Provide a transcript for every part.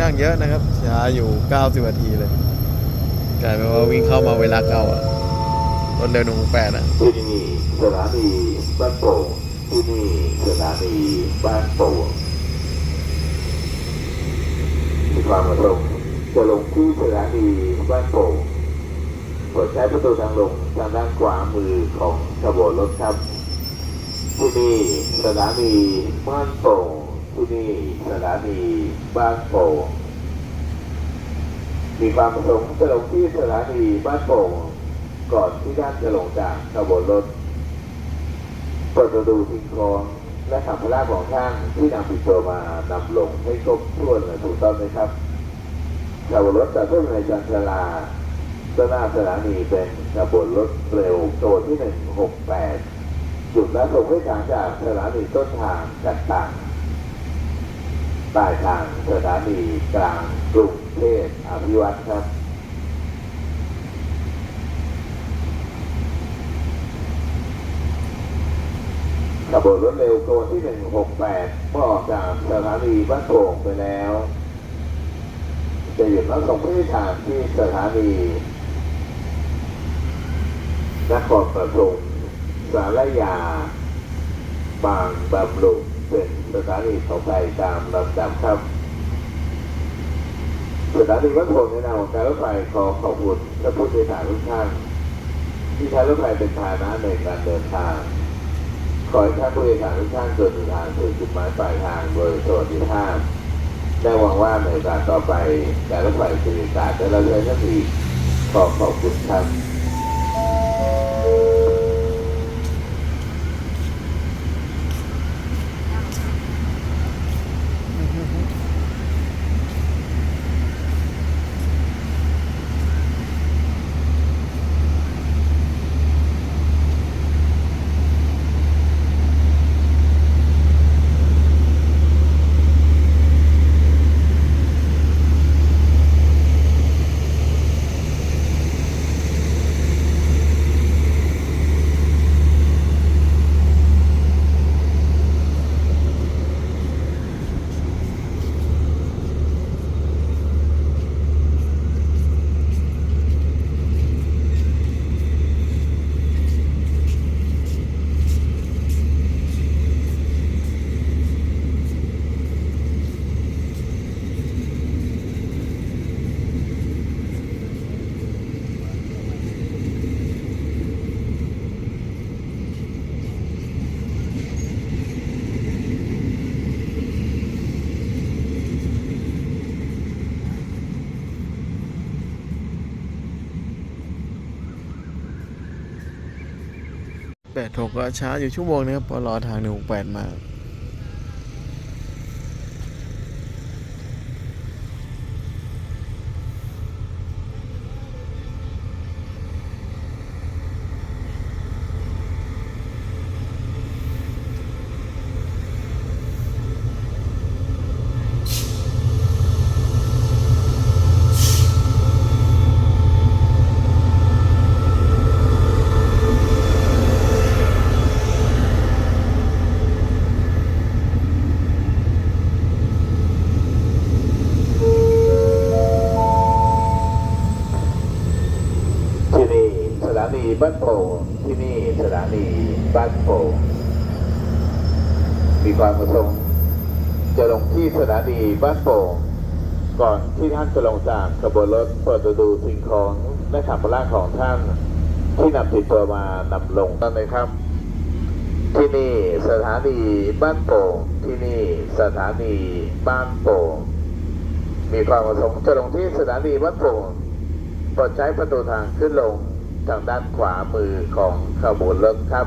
แรกช้าค่งเยอะนะครับช้าอยู่ 90นาทีเลยกลายเป็นว่าวิ่งเข้ามาเวลาเก่าอะรถเร็วหนึ่งแปดอะที่นี่สถานีบ้านโป่งที่นี่สถานีบ้านโป่งมีความประสงค์จะลงที่สถานีบ้านโป่งโปรดใช้ประตูทางลงทางด้านขวามือของขบวนรถครับ ที่นี่สถานีบ้านโป่ง ที่นี่สถานีบ้านโป่งมีความประสงค์จะลงที่สถานีบ้านโป่งก่อนที่ท่านจะลงจากขบวนรถเปิดประตูทิ้งคลองและขับพละของท่านที่นำปิดตัวมานำลงให้ครบถ้วนและถูกต้องไหมครับขบวนรถจากเพื่อในจันทราด้านหน้าสถานีเป็นขบวนรถเร็วตัวที่168จุดและส่งให้ทางจากสถานีต้นทางต่าง ๆปลายทางสถานีกลางกรุงเทพอภิวัตรครับขบวนรถเร็วตัวที่ 168เมื่อออกจากสถานีบ้านโป่งไปแล้ว จะหยุดรับส่งผู้โดยสารที่สถานีนครปฐมสารยา บางบำรุง เป็นสถานีต่อไปตามลำดับครับสถานีบ้านโป่งในนามของการรถไฟขอขอบคุณท่านผู้โดยสารทุกท่านที่ใช้รถไฟเป็นพาหนะในการเดินทาง ขอให้ท่านผู้โดยสารทุกท่านเดินทางถึงจุดหมายปลายทางโดยสวัสดิภาพได้หวังว่าในโอกาสต่อไปการรถไฟจะมีการได้รับใช้ท่านอีกขอขอบคุณครับ ถกก็ช้าอยู่ชั่วโมงนะครับพอรอทางหนึ่งแปดมา ที่นี่สถานี บ้านโป่งที่นี่สถานีบ้านโป่งมีความประสงค์จะลงที่สถานีบ้านโป่งก่อนที่ท่านจะลงจากขบวนรถเปิดประตูสิ่งของและขับพละของท่านที่นำติดตัวมานำลงนั่นเลยครับ ที่นี่สถานีบ้านโป่งที่นี่สถานีบ้านโป่งมีความประสงค์จะลงที่สถานีบ้านโป่งโปรดใช้ประตูทางขึ้นลง ทางด้านขวามือของขบวนรถครับ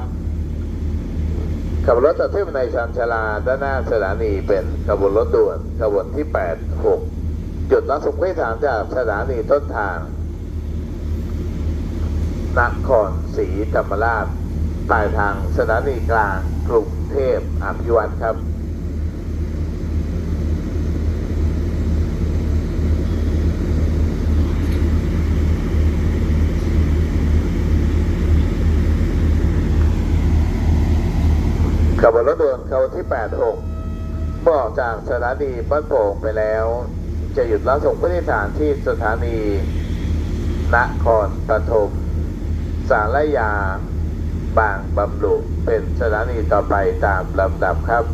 ขบวนรถจะขึ้นในชานชลาด้านหน้าสถานีเป็นขบวนรถด่วนขบวนที่ 8 6 จุดรับส่งผู้โดยสารจากสถานีต้นทางนครศรีธรรมราชปลายทางสถานีกลางกรุงเทพอภิวัตครับ ขบวนรถด่วนขบวนที่ 86 เมื่อออกจากสถานีบ้านโป่งไปแล้ว จะหยุดรับส่งผู้โดยสารที่สถานีนครปฐมสารยา บางบำรุเป็นสถานีต่อไปตามลำดับครับ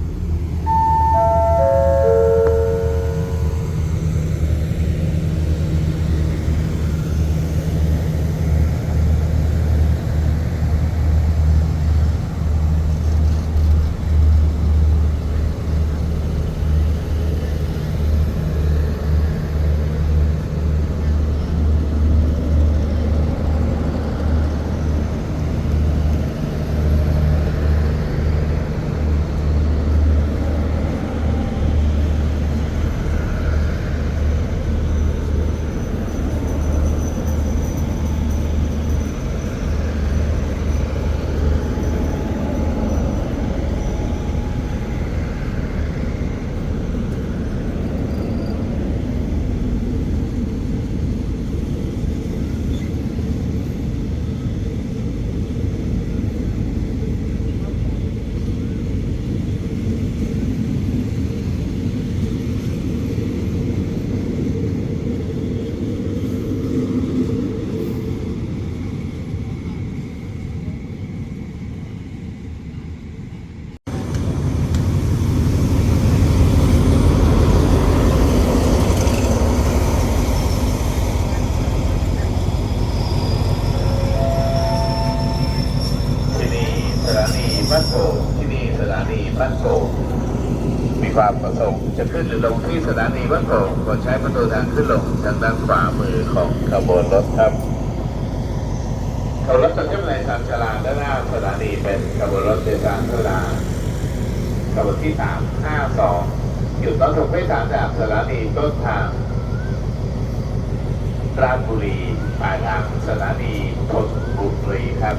ที่นี่สถานีบ้านโป่งที่นี่สถานีบ้านโป่งมีความประสงค์ จะขึ้นหรือลงที่สถานีบ้านโป่งกดใช้ประตูทางขึ้นลงทางด้านขวามือของขบวนรถครับขบวนรถจะขึ้นในทางชลาด้านหน้าสถานีเป็นขบวนรถโดยสารชลาขบวนที่สามห้าสองหยุดรับส่งผู้โดยสารจากสถานีต้นทางราชบุรีปลายทางสถานีธนบุรีครับ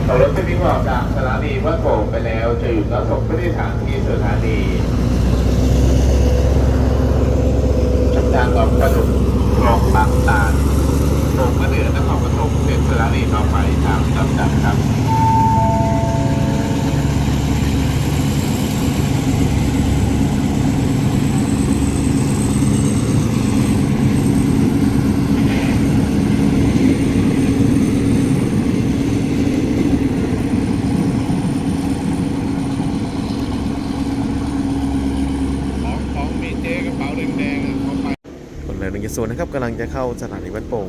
ขับ รถที่วิ่งออกจากสถานีวัดโป่งไปแล้ว จะหยุดรับส่งผู้โดยสารที่สถานีทางออกกระดุกคลองบางตานตรงมะเดื่อนครปฐมเป็นสถานีต่อไปตามลำดับครับ ของของมีเจ๊กระเป๋าแดงๆอะเขาไป คนเลยห นึ่งส่วนนะครับกำลังจะเข้าสถานีบ้านโป่ง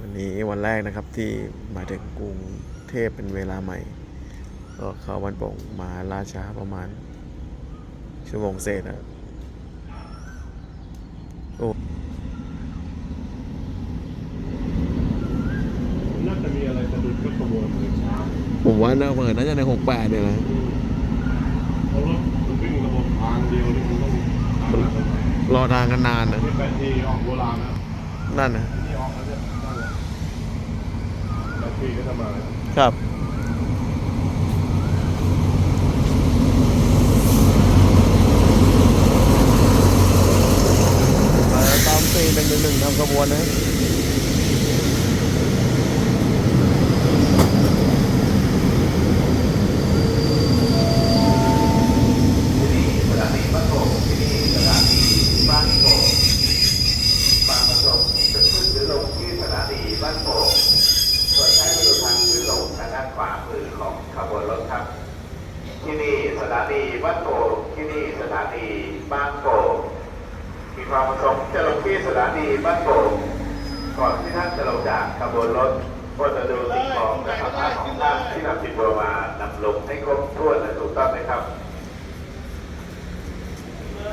วันนี้วันแรกนะครับที่มาถึงกรุงเทพเป็นเวลาใหม่ ก็เข้าบ้านโป่งมาล่าช้าประมาณ ชั่วโมงเศษนะโอ้น่าจะมีอะไรสะดุดก็ขบวนเลยช้าผมว่าน่าเปิดน่าจะในหกแปดเนี่ยนะเพราะรถมันวิ่งระบบทางเดียวนี่มันต้องทางอะไรอทางกันนานนะเป็นที่ออกโบราณนั่นนะนี่ออกเนี่ยนั่นแหละแปปีก็ทำมาแล้วครับมาตามตีหนึ่งหนึ่งหนึ่งทำขบวนนะ ที่นี่สถานีบ้านโป่งที่นี่สถานีบ้านโป่งบางประสงค์จะขึ้นหรือลงที่สถานีบ้านโป่งโดยใช้ประตูทางขึ้นลงทางด้านขวามือของขบวนรถครับ ที่นี่ส ถานีบ้านโป่งที่นี่สถานีบ้านโป่งมีความประสงค์จะลงที่สถานีบ้านโป่งก่อนที่ท่านจะลงจากขบวนรถควรจะดูสิ่งของและสภาพของท่านที่นำติดตัวมานำลงให้ครบถ้วนและถูกต้องนะครับ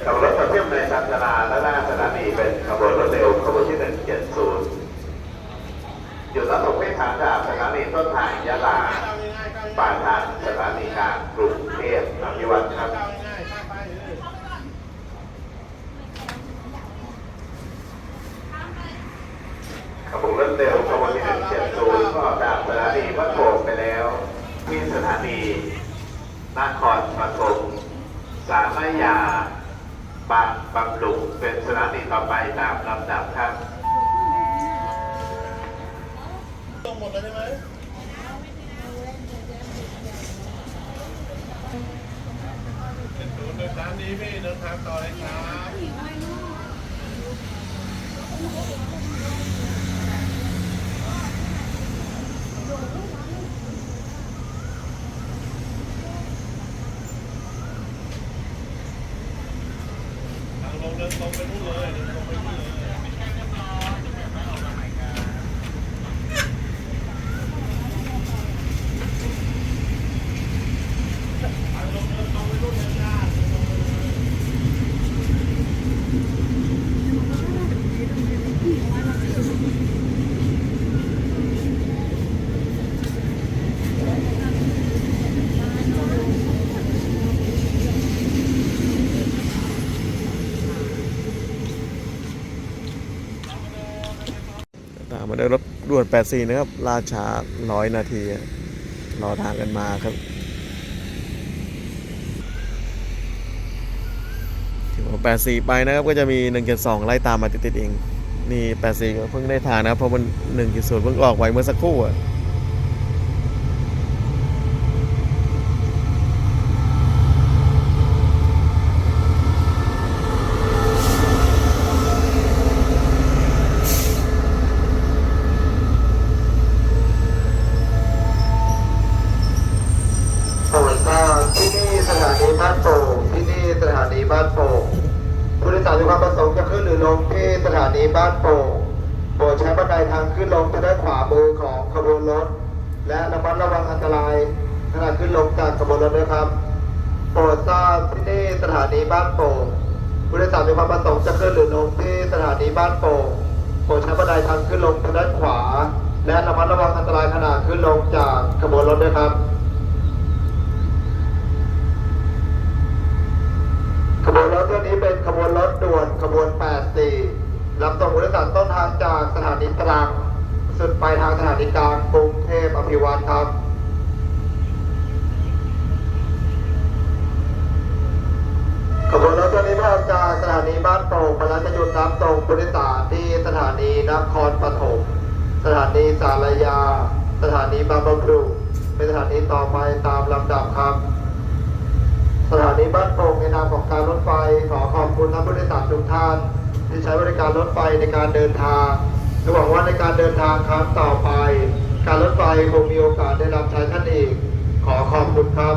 ขบวนรถจะเชื่อมในสัญชาลาและหน้าสถานีเป็นขบวนรถเร็วขบวนที่170หยุดรับส่งผู้โดยสารจากสถานีต้นทางยะลา ปลายทางสถานีกลางกรุงเทพอภิวัตครับขบวนรถเร็วขบวนที่170ก็ออกจากสถานีวัดโป่งไปแล้วที่สถานีนครปฐมสารยาบางบำรุงเป็นสถานีต่อไปตามลำดับครับต้องหมดแล้วใช่ไหม ดีพี่เดินทางต่อเลยครับทางลงเดินตรงไปนู่นเลยเดินตรงไปนู่นเลย ตามมา ด่วน 84 นะครับ ราชาร้อยนาที รอทางกันมาครับ ถึง84 ไปนะครับ ก็จะมี1.2ไล่ตามมาติดๆเอง นี่ 84 ก็เพิ่งได้ทางนะครับเพราะมัน1.0เพิ่งออกไว้เมื่อสักครู่อะ โปรดทราบที่นี่สถานีบ้านโป่งที่ นี่สถานีบ้านโป่งผู้โดยสารมีความประสงค์จะขึ้นหรือลงที่สถานีบ้านโป่งโปรดใช้บันไดทางขึ้นลงทางด้านขวามือของขบวนรถ และระมัดระวังอันตรายขณะขึ้นลงจากขบวนรถด้วยครับ โปรดทราบที่นี่สถานีบ้านโป่งผู้โดยสารมีความประสงค์จะขึ้นหรือลงที่สถานีบ้านโป่งโปรดใช้บันไดทางขึ้นลงทางด้านขวา และระมัดระวังอันตรายขณะขึ้นลงจากขบวนรถด้วยครับ ขบวนรถเที่ยวนี้เป็นขบวนรถด่วนขบวน 84 รับส่งผู้โดยสารต้นทางจากสถานีตรัง สุดปทางสถานีกลางกรุงเทพอภิวัตครับขบวนรถตัวนี้เพิ่มจากสถานีบ้านโป่งมาแล้วจะหยุดรับส่งผู้โดยสารที่สถานีนครปฐมสถานีสารยา สถานีบางบำรุเป็นสถานีต่อไปตามลำดับครับ สถานีบ้านโป่งในนามของการรถไฟขอขอบคุณท่านผู้โดยสารทุกท่าน ที่ใช้บริการรถไฟในการเดินทาง หวังว่าในการเดินทางครั้งต่อไป การรถไฟคงมีโอกาสได้รับใช้ท่านอีก ขอขอบคุณครับ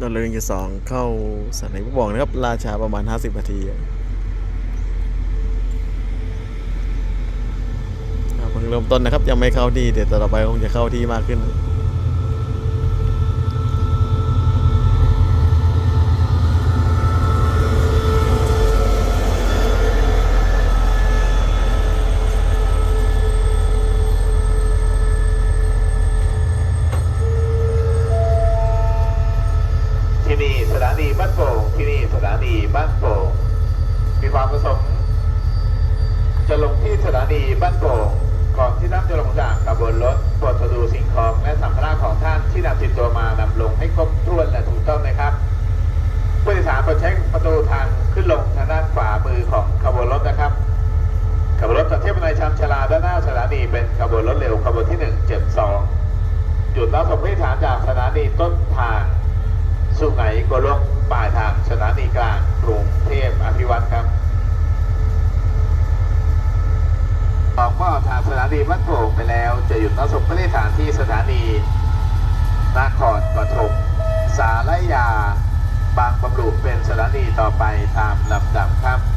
ดอนเรืองสองเข้าสนานีผู้บอกนะครับ ราชาประมาณ 50 นาทีอะอ่าเพิ่งเริ่มต้นนะครับ ยังไม่เข้าที่แต่ต่อไปคงจะเข้าที่มากขึ้น ที่นี่สถานีบ้านโป่งที่นี่สถานีบ้านโป่งมีความประสงค์จะลงที่สถานีบ้านโป่งก่อนที่ท่านจะลงจากขบวนรถโปรดสะดูสิ่งของและสัมภาระของท่านที่นำติดตัวมานำลงให้ครบถ้วนและถูกต้องนะครับผู้โดยสารโปรดใช้ประตูทางขึ้นลงทางด้านขวามือของขบวนรถนะครับขบวนรถจากเทพนายชามชลาด้านหน้าสถานีเป็นขบวนรถเร็วขบวนที่ 172หยุดรับส่งผู้โดยสารจากสถานีต้นทาง สุไหงโกลกป่ายทางสถานีกลางกรุงเทพอภิวัตครับบอกว่าทางสถานีบ้านโป่งไปแล้ว จะหยุดรับส่งผู้โดยสารที่สถานีนครปฐมสารยา บางบำรุเป็นสถานีต่อไปตามลำดับครับ